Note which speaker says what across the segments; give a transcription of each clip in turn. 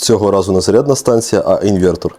Speaker 1: Цього разу не зарядна станція, а інвертор.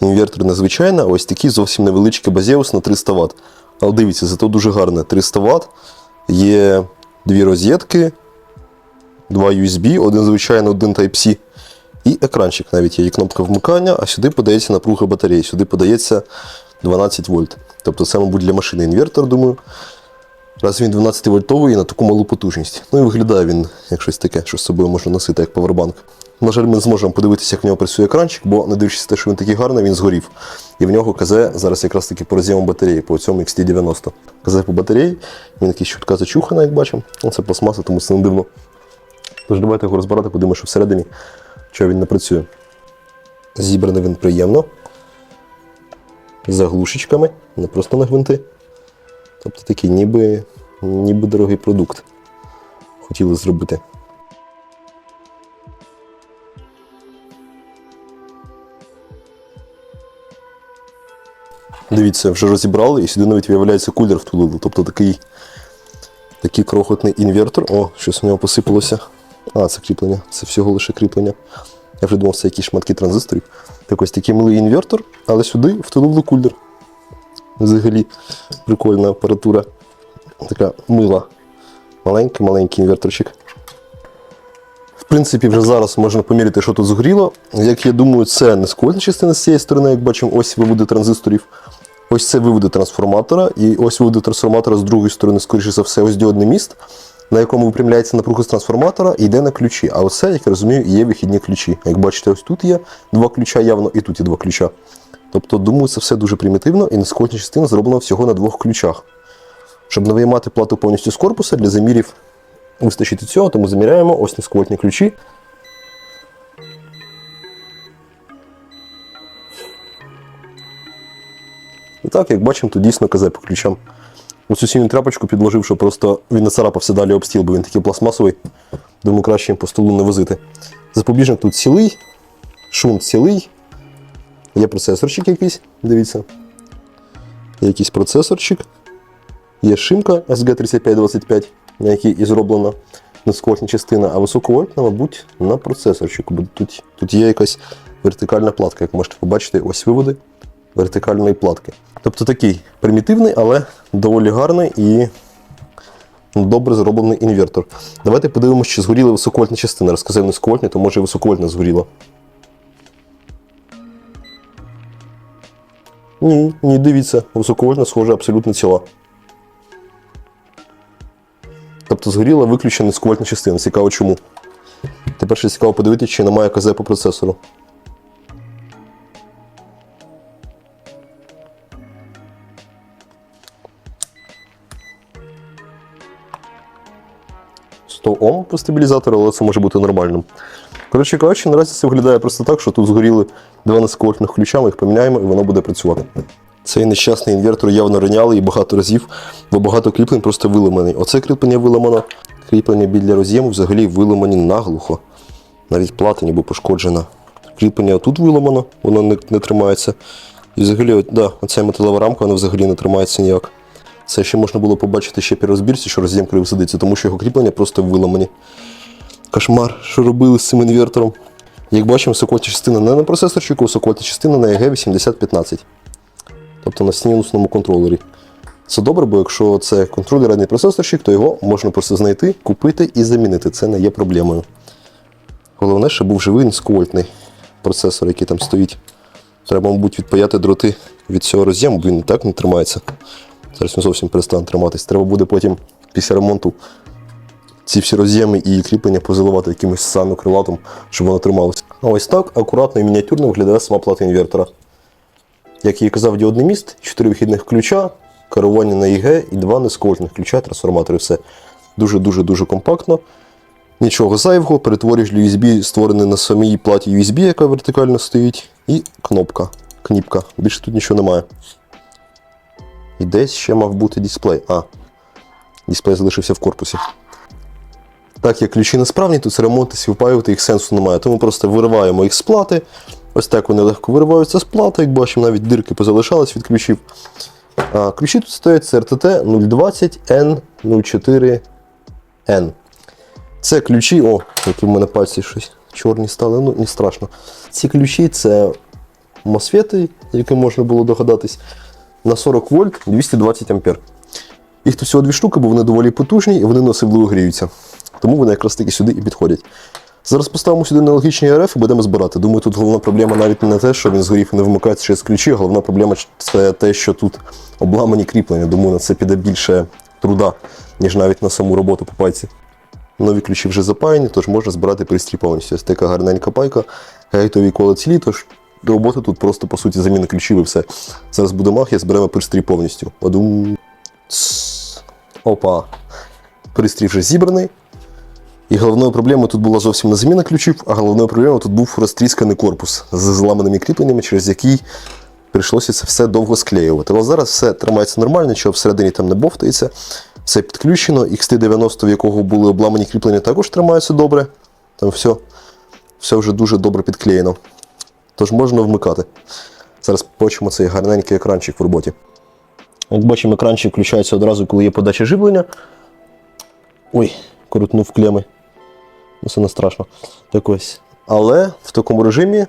Speaker 1: Інвертор незвичайний, ось такий зовсім невеличкий базеус на 300 Вт. Але дивіться, зато дуже гарне 300 Вт. Є дві розетки, два USB, один звичайний, один Type-C. І екранчик навіть є, і кнопка вмикання, а сюди подається напруга батареї, сюди подається 12 вольт. Тобто це, мабуть, для машини інвертор, думаю. Раз він 12 вольтовий на таку малу потужність. Ну і виглядає він як щось таке, що з собою можна носити, як павербанк. На жаль, ми не зможемо подивитися, як в нього працює екранчик, бо не дивлячись те, що він такий гарний, він згорів. І в нього КЗ зараз якраз таки по роз'єму батареї, по цьому XT90. КЗ по батареї, він якийсь чутка зачуханий, як бачимо. Ну, Це пластмаса, тому це не дивно. Тож давайте його розбирати, подивимося, що всередині, чого він не працює. Зібраний він приємно. Заглушечками, не просто на гвинти. Тобто такий ніби, ніби дорогий продукт. Хотіли зробити. Дивіться, вже розібрали і сюди навіть виявляється кулер втулили. Тобто такий, такий крохотний інвертор. О, щось у нього посипалося. А, це кріплення, це всього лише кріплення. Я вже думав, це якісь шматки транзисторів. Так ось такий милий інвертор, але сюди втулили кулер. Взагалі прикольна апаратура. Така мила. Маленький, маленький інверторчик. В принципі, вже зараз можна поміряти, що тут згоріло. Як я думаю, це не скольна частина з цієї сторони, як бачимо, ось виводи транзисторів. Ось це виводи трансформатора, і ось виводи трансформатора з другої сторони, скоріше за все, ось діодний міст, на якому випрямляється напруга з трансформатора і йде на ключі. А оце, як я розумію, є вихідні ключі. Як бачите, ось тут є два ключа явно, і тут є два ключа. Тобто, думаю, це все дуже примітивно і нескотня частина зроблена всього на двох ключах. Щоб не виймати плату повністю з корпуса, для замірів вистачить цього, тому заміряємо ось нескотні ключі. Так, як бачимо, тут дійсно КЗ по ключам. Ось цю тряпочку підложив, щоб просто він не царапався далі об стіл, бо він такий пластмасовий. Думаю, краще їм по столу не возити. Запобіжник тут цілий, шунт цілий. Є процесорчик якийсь, дивіться. Є якийсь процесорчик. Є шимка SG3525, на якій і зроблена нескотня частина, а високовольтна, мабуть, на процесорчику. Тут, тут є якась вертикальна платка, як можете побачити, ось виводи вертикальної платки. Тобто такий примітивний, але доволі гарний і добре зроблений інвертор. Давайте подивимося, чи згоріла високовольтна частина. Розказав низьковольтна, то може і високовольтна згоріла. Ні, ні, дивіться, високовольтна схоже абсолютно ціла. Тобто згоріла виключно низьковольтна частина. Цікаво чому. Тепер ще цікаво подивитися, чи немає КЗ по процесору. – 100 Ом по стабілізатору, але це може бути нормальним. Коротше кажучи, наразі це виглядає просто так, що тут згоріли два низьковольтних ключа, ми їх поміняємо і воно буде працювати. Цей нещасний інвертор явно роняли і багато разів, бо багато кріплень просто виламаний. Оце кріплення виламано, кріплення біля роз'єму взагалі виламані наглухо. Навіть плата ніби пошкоджена. Кріплення тут виламано, воно не, не тримається. І взагалі, да, оця металева рамка вона взагалі не тримається ніяк. Це ще можна було побачити ще при розбірці, що роз'єм криво сидиться, тому що його кріплення просто виламані. Кошмар, що робили з цим інвертором. Як бачимо, високотна частина не на процесорчику, високотна частина на EG8015. Тобто на синусному контролері. Це добре, бо якщо це контролер, а не процесорчик, то його можна просто знайти, купити і замінити. Це не є проблемою. Головне, щоб був живий низьковольтний процесор, який там стоїть. Треба, мабуть, відпаяти дроти від цього роз'єму, він і так не тримається. Зараз він зовсім перестане триматись. Треба буде потім після ремонту ці всі роз'єми і кріплення позаливати якимось санокрилатом, щоб воно трималося. А ось так акуратно і мініатюрно виглядає сама плата інвертора. Як я і казав, діодний міст, 4 вихідних ключа, керування на ІГ і два низьковольтних ключа, трансформатори, все дуже-дуже дуже компактно. Нічого зайвого, перетворюєш USB, створений на самій платі USB, яка вертикально стоїть, і кнопка, кніпка. Більше тут нічого немає. І десь ще мав бути дисплей. А, дисплей залишився в корпусі. Так як ключі несправні, то це ремонтись і впаювати їх сенсу немає. Тому просто вириваємо їх з плати. Ось так вони легко вириваються з плати, як бачимо, навіть дирки позалишались від ключів. А, ключі тут стоять це RTT 020N04N. Це ключі, о, які в мене пальці щось чорні стали, ну не страшно. Ці ключі це мосфети, які можна було догадатись, на 40 вольт 220 ампер. Їх тут всього дві штуки, бо вони доволі потужні і вони не особливо гріються. Тому вони якраз таки сюди і підходять. Зараз поставимо сюди аналогічні РФ і будемо збирати. Думаю, тут головна проблема навіть не те, що він згорів і не вмикається через ключі. Головна проблема це те, що тут обламані кріплення. Думаю, на це піде більше труда, ніж навіть на саму роботу по пайці. Нові ключі вже запаяні, тож можна збирати пристрій повністю. Ось така гарненька пайка, гейтові кола цілі, тож роботи тут просто по суті заміна ключів і все. Зараз буде мах, я зберемо пристрій повністю. Одум. Опа. Пристрій вже зібраний. І головною проблемою тут була зовсім не заміна ключів, а головною проблемою тут був розтрісканий корпус з зламаними кріпленнями, через який прийшлося це все довго склеювати. Але зараз все тримається нормально, нічого всередині там не бовтається. Все підключено. XT90, в якого були обламані кріплення, також тримається добре. Там все, все вже дуже добре підклеєно. Тож можна вмикати. Зараз побачимо цей гарненький екранчик в роботі. Як бачимо, екранчик включається одразу, коли є подача живлення. Ой, крутнув клеми. Ну, це не страшно. Так ось. Але в такому режимі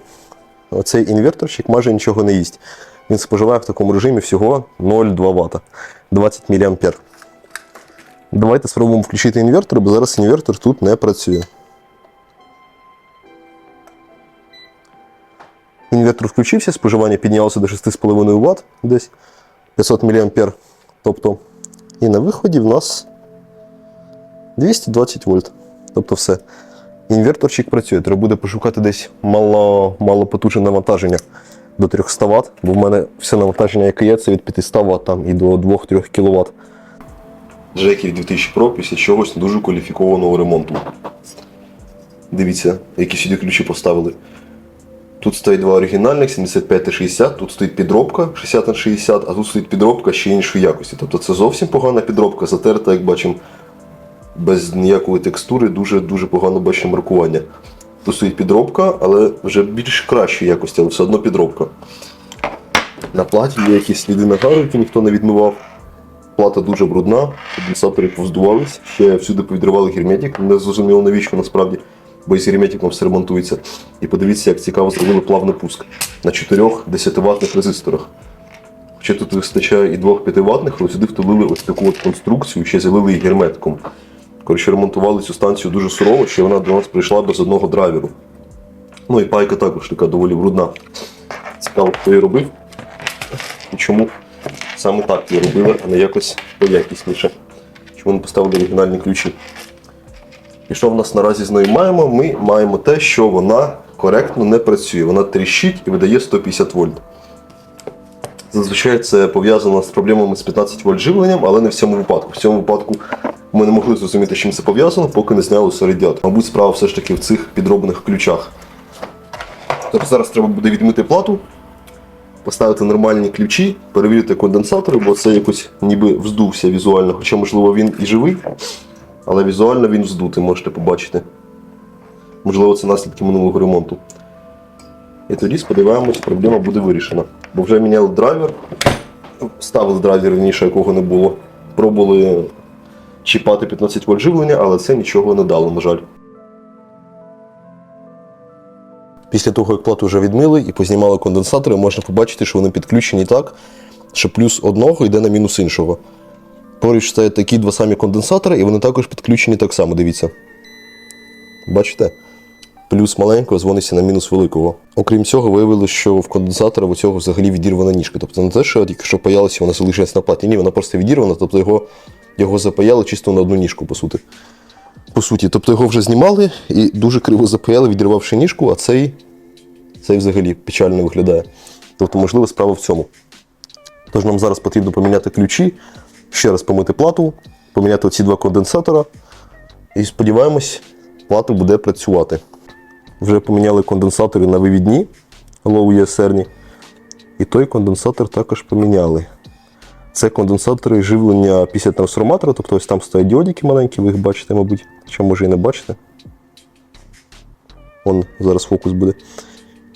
Speaker 1: оцей інверторчик майже нічого не їсть. Він споживає в такому режимі всього 0,2 Вт, 20 мА. Давайте спробуємо включити інвертор, бо зараз інвертор тут не працює. Інвертор включився, споживання піднялося до 6,5 Вт десь 500 мА. Тобто, і на виході в нас 220 вольт. Тобто все. Інверторчик працює. Треба буде пошукати десь мало, малопотужне навантаження до 300 Вт, бо в мене все навантаження, яке є, це від 500 Вт там, і до 2-3 кВт. Джеків 2000 Pro після чогось дуже кваліфікованого ремонту. Дивіться, які сюди ключі поставили. Тут стоїть два оригінальних 75 та 60, тут стоїть підробка 60 на 60, а тут стоїть підробка ще іншої якості. Тобто це зовсім погана підробка, затерта, як бачимо, без ніякої текстури, дуже-дуже погано бачимо маркування. Тут стоїть підробка, але вже більш кращої якості, але все одно підробка. На платі є якісь сліди нагару, які ніхто не відмивав. Плата дуже брудна, конденсатори повздувались, ще всюди повідривали герметик, не зрозуміло навіщо насправді, бо із герметиком все ремонтується. І подивіться, як цікаво зробили плавний пуск на 4 10 ватних резисторах. Хоча тут вистачає і 2 5 ватних, але сюди втулили ось таку от конструкцію, ще залили її герметиком. Коротше, ремонтували цю станцію дуже сурово, що вона до нас прийшла без одного драйверу. Ну і пайка також така доволі брудна. Цікаво, хто її робив і чому саме так її робили, а не якось поякісніше. Чому не поставили оригінальні ключі. І що в нас наразі з нею маємо? Ми маємо те, що вона коректно не працює. Вона тріщить і видає 150 вольт. Зазвичай це пов'язано з проблемами з 15 вольт живленням, але не в цьому випадку. В цьому випадку ми не могли зрозуміти, з чим це пов'язано, поки не зняли радіатор. Мабуть, справа все ж таки в цих підроблених ключах. Тобто зараз треба буде відмити плату, поставити нормальні ключі, перевірити конденсатори, бо це якось ніби вздувся візуально. Хоча, можливо, він і живий, але візуально він вздутий, можете побачити. Можливо, це наслідки минулого ремонту. І тоді, сподіваємось, проблема буде вирішена. Бо вже міняли драйвер, ставили драйвер раніше, якого не було. Пробували чіпати 15 вольт живлення, але це нічого не дало, на жаль. Після того, як плату вже відмили і познімали конденсатори, можна побачити, що вони підключені так, що плюс одного йде на мінус іншого. Поруч стоять такі два самі конденсатори, і вони також підключені так само, дивіться. Бачите? Плюс маленького дзвониться на мінус великого. Окрім цього, виявилося, що в конденсатора у цього взагалі відірвана ніжка. Тобто не те, що тільки що паялося, вона залишилась на платі. Ні, вона просто відірвана, тобто його, його запаяли чисто на одну ніжку, по суті. По суті, тобто його вже знімали і дуже криво запаяли, відірвавши ніжку, а цей, цей взагалі печально виглядає. Тобто, можливо, справа в цьому. Тож нам зараз потрібно поміняти ключі, ще раз помити плату, поміняти оці два конденсатора. І сподіваємось, плата буде працювати. Вже поміняли конденсатори на вивідні low ESR. І той конденсатор також поміняли. Це конденсатори живлення після трансформатора, тобто ось там стоять діодики маленькі, ви їх бачите, мабуть, що може і не бачите. Вон зараз фокус буде.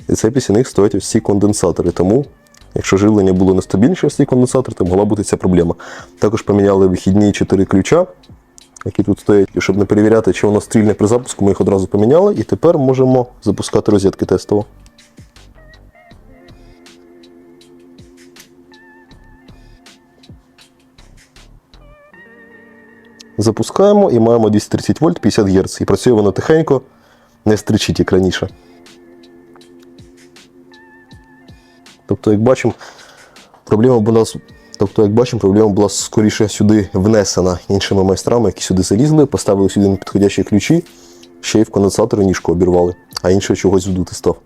Speaker 1: І це після них стоять ось ці конденсатори. Тому, якщо живлення було нестабільніше ось цей конденсатор, то могла бути ця проблема. Також поміняли вихідні 4 ключа. які тут стоять, і щоб не перевіряти, чи воно стрільне при запуску, ми їх одразу поміняли, і тепер можемо запускати розетки тестово. Запускаємо і маємо 230 вольт 50 Гц. І працює воно тихенько, не стрічить, як раніше. Тобто, як бачимо, проблема була, тобто, як бачимо, проблема була скоріше сюди внесена іншими майстрами, які сюди залізли, поставили сюди непідходящі ключі, ще й в конденсатор ніжку обірвали, а інший чогось вдути став.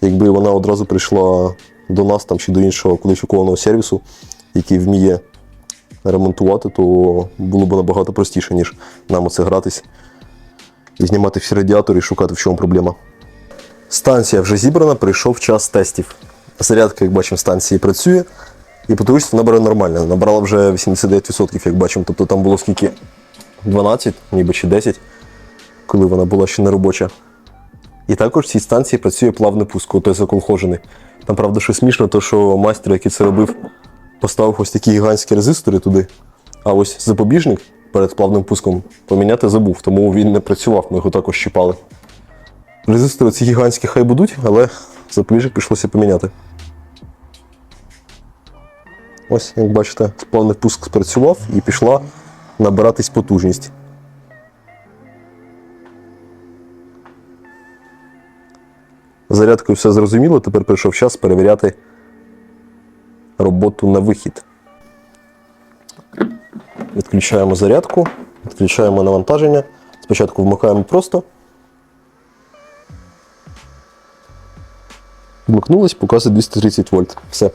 Speaker 1: Якби вона одразу прийшла до нас там, чи до іншого кваліфікованого сервісу, який вміє ремонтувати, то було б набагато простіше, ніж нам оце гратись і знімати всі радіатори і шукати, в чому проблема. Станція вже зібрана, прийшов час тестів. Зарядка, як бачимо, станції працює, і потужність вона бере нормально. Набрала вже 89%, як бачимо. Тобто там було скільки? 12, ніби чи 10, коли вона була ще не робоча. І також в цій станції працює плавний пуск, той заколхожений. Там, правда, що смішно, то що майстер, який це робив, поставив ось такі гігантські резистори туди. А ось запобіжник перед плавним пуском поміняти забув, тому він не працював, ми його також щіпали. Резистори ці гігантські хай будуть, але запобіжник прийшлося поміняти. Ось, як бачите, плавний пуск спрацював і пішла набиратись потужність. Зарядкою все зрозуміло, тепер прийшов час перевіряти роботу на вихід. Відключаємо зарядку, відключаємо навантаження. Спочатку вмикаємо просто. Вмикнулось, показує 230 вольт. Все.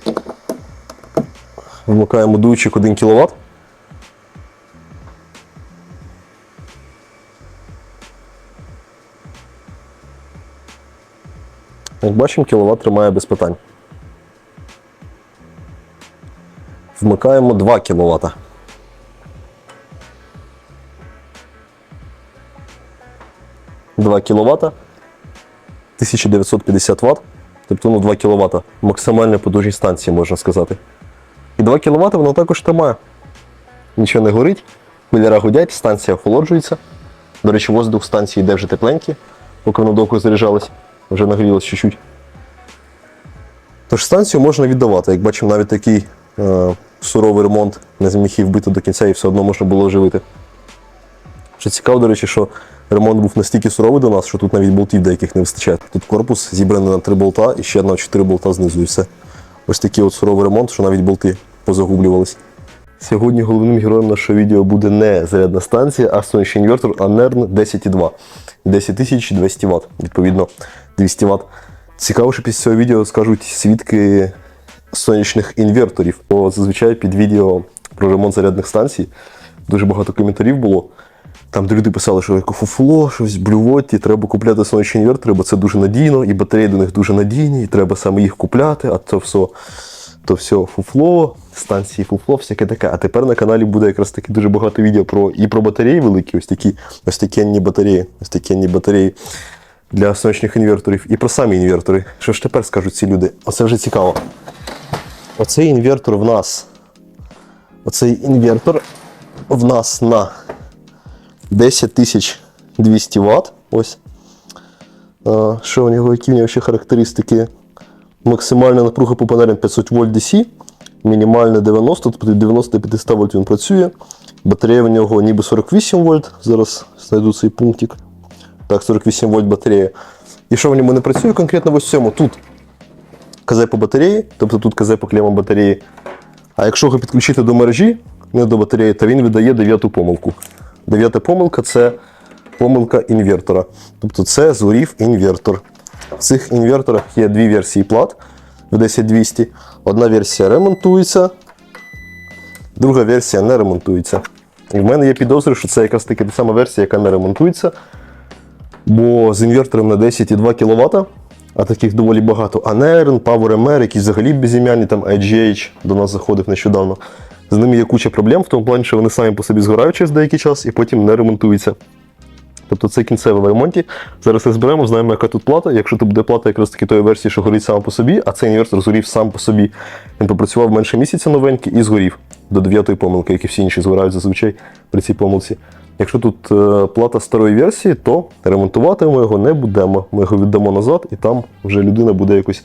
Speaker 1: Вмикаємо дуючик 1 кВт. Як бачимо, кіловат тримає без питань. Вмикаємо 2 кВт. Два кВт. 1950 Вт. Тобто ну, 2 кВт. Максимальна потужність станції, можна сказати. І 2 кВт воно також тримає. Нічого не горить, кулера гудять, станція охолоджується. До речі, воздух станції йде вже тепленький, поки воно довго заряджалось, вже нагрілось чуть-чуть. Тож станцію можна віддавати. Як бачимо, навіть такий е, суровий ремонт не зміг її вбити до кінця і все одно можна було оживити. Що цікаво, до речі, що ремонт був настільки суровий до нас, що тут навіть болтів деяких не вистачає. Тут корпус зібраний на 3 болта і ще на 4 болта знизу і все. Ось такий от суровий ремонт, що навіть болти позагублювались. Сьогодні головним героєм нашого відео буде не зарядна станція, а сонячний інвертор Anern 10.2. 10200 Вт, відповідно 200 Вт. Цікаво, що після цього відео скажуть свідки сонячних інверторів. Бо зазвичай під відео про ремонт зарядних станцій дуже багато коментарів було. Там, де люди писали, що яке фуфло, щось блювоті, треба купляти сонячні інвертори, бо це дуже надійно, і батареї до них дуже надійні, і треба саме їх купляти, а то все, то все фуфло, станції фуфло, всяке таке. А тепер на каналі буде якраз таки дуже багато відео про і про батареї великі, ось такі ось такі батареї, ось такі батареї для сонячних інверторів, і про самі інвертори. Що ж тепер скажуть ці люди? Оце вже цікаво. Оцей інвертор в нас. Оцей інвертор в нас на 10200 Вт. Ось. Що у нього, які в нього ще характеристики? Максимальна напруга по панелям 500 вольт DC, мінімальна 90, тобто 90 500 вольт він працює. Батарея в нього ніби 48 вольт. Зараз знайду цей пунктик. Так, 48 вольт батарея. І що в ньому не працює конкретно ось цьому? Тут КЗ по батареї, тобто тут КЗ по клемам батареї. А якщо його підключити до мережі, не до батареї, то він видає дев'яту помилку. Дев'ята помилка це помилка інвертора. Тобто це згорів інвертор. В цих інверторах є дві версії плат в 10200. Одна версія ремонтується, друга версія не ремонтується. І в мене є підозри, що це якраз таки та сама версія, яка не ремонтується. Бо з інвертором на 10,2 кВт, а таких доволі багато. Anern, PowerMR, якісь взагалі безім'яні, там IGH до нас заходив нещодавно. З ними є куча проблем, в тому плані, що вони самі по собі згорають через деякий час і потім не ремонтуються. Тобто це кінцеве в ремонті. Зараз розберемо, знаємо, яка тут плата. Якщо тут буде плата якраз таки тої версії, що горить сам по собі, а цей інвертор згорів сам по собі. Він попрацював менше місяця новенький і згорів до дев'ятої помилки, як і всі інші згорають зазвичай при цій помилці. Якщо тут е, плата старої версії, то ремонтувати ми його не будемо. Ми його віддамо назад, і там вже людина буде якось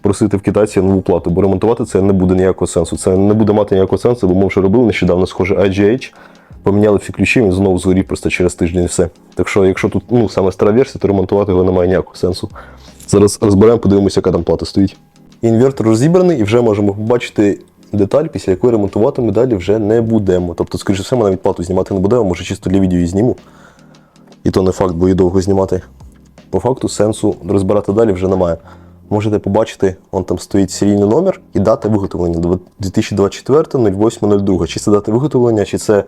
Speaker 1: просити в китайців нову плату, бо ремонтувати це не буде ніякого сенсу. Це не буде мати ніякого сенсу, бо ми вже робили нещодавно схоже IGH, поміняли всі ключі, він знову згорів просто через тиждень і все. Так що, якщо тут ну, саме стара версія, то ремонтувати його немає ніякого сенсу. Зараз розберемо, подивимося, яка там плата стоїть. Інвертор розібраний і вже можемо побачити деталь, після якої ремонтувати ми далі вже не будемо. Тобто, скоріше все, ми навіть плату знімати не будемо, може чисто для відео її зніму. І то не факт, бо її довго знімати. По факту сенсу розбирати далі вже немає. Можете побачити, он там стоїть серійний номер і дата виготовлення 2024 08 Чи це дата виготовлення, чи це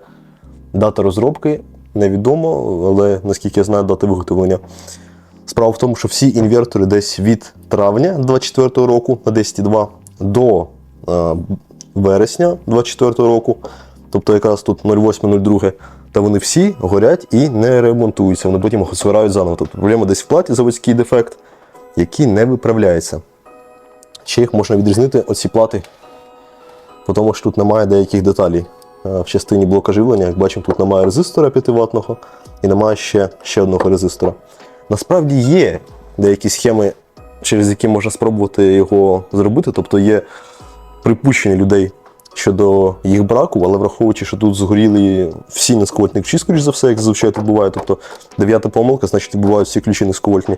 Speaker 1: дата розробки, невідомо, але наскільки я знаю, дата виготовлення. Справа в тому, що всі інвертори десь від травня 2024 року на 10.2 до е, вересня 2024 року, тобто якраз тут 08.02, та вони всі горять і не ремонтуються. Вони потім згорають заново. Тобто проблема десь в платі заводський дефект, який не виправляється. Ще їх можна відрізнити оці плати, тому що тут немає деяких деталей. Е, В частині блока живлення, як бачимо, тут немає резистора 5 ватного і немає ще, ще одного резистора. Насправді є деякі схеми, через які можна спробувати його зробити. Тобто є припущення людей щодо їх браку, але враховуючи, що тут згоріли всі низьковольтні ключі, скоріш за все, як зазвичай тут буває. Тобто дев'ята помилка, значить відбувають всі ключі низьковольтні.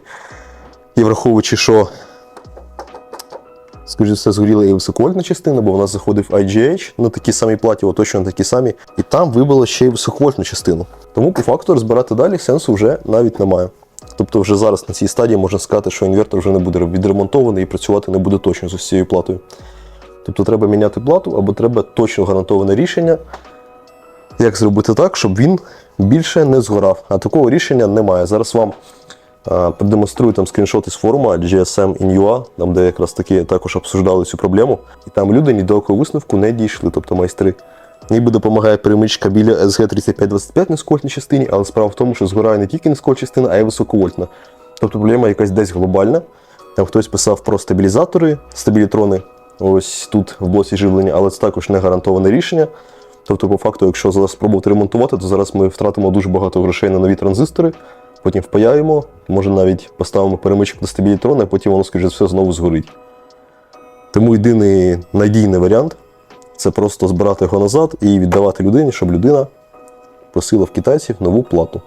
Speaker 1: І враховуючи, що скоріш за все, згоріла і високовольтна частина, бо в нас заходив IGH на такій самій платі, точно на такій самій, і там вибило ще й високовольтну частину. Тому по факту розбирати далі сенсу вже навіть немає. Тобто вже зараз на цій стадії можна сказати, що інвертор вже не буде відремонтований і працювати не буде точно з ось цією платою. Тобто треба міняти плату або треба точно гарантоване рішення, як зробити так, щоб він більше не згорав. А такого рішення немає. Зараз вам продемонструю там скріншоти з форуму GSM in UA, там де якраз таки також обсуждали цю проблему. І там люди ні до якого висновку не дійшли, тобто майстри. Ніби допомагає перемичка біля SG3525 низьковольтній частині, але справа в тому, що згорає не тільки низькова частина, а й високовольтна. Тобто проблема якась десь глобальна. Там хтось писав про стабілізатори, стабілітрони, ось тут в блоці живлення, але це також не гарантоване рішення. Тобто, по факту, якщо зараз спробувати ремонтувати, то зараз ми втратимо дуже багато грошей на нові транзистори, потім впаяємо, може навіть поставимо перемичок на стабілітрон, а потім воно, скоріше все, знову згорить. Тому єдиний надійний варіант це просто збирати його назад і віддавати людині, щоб людина просила в китайців нову плату.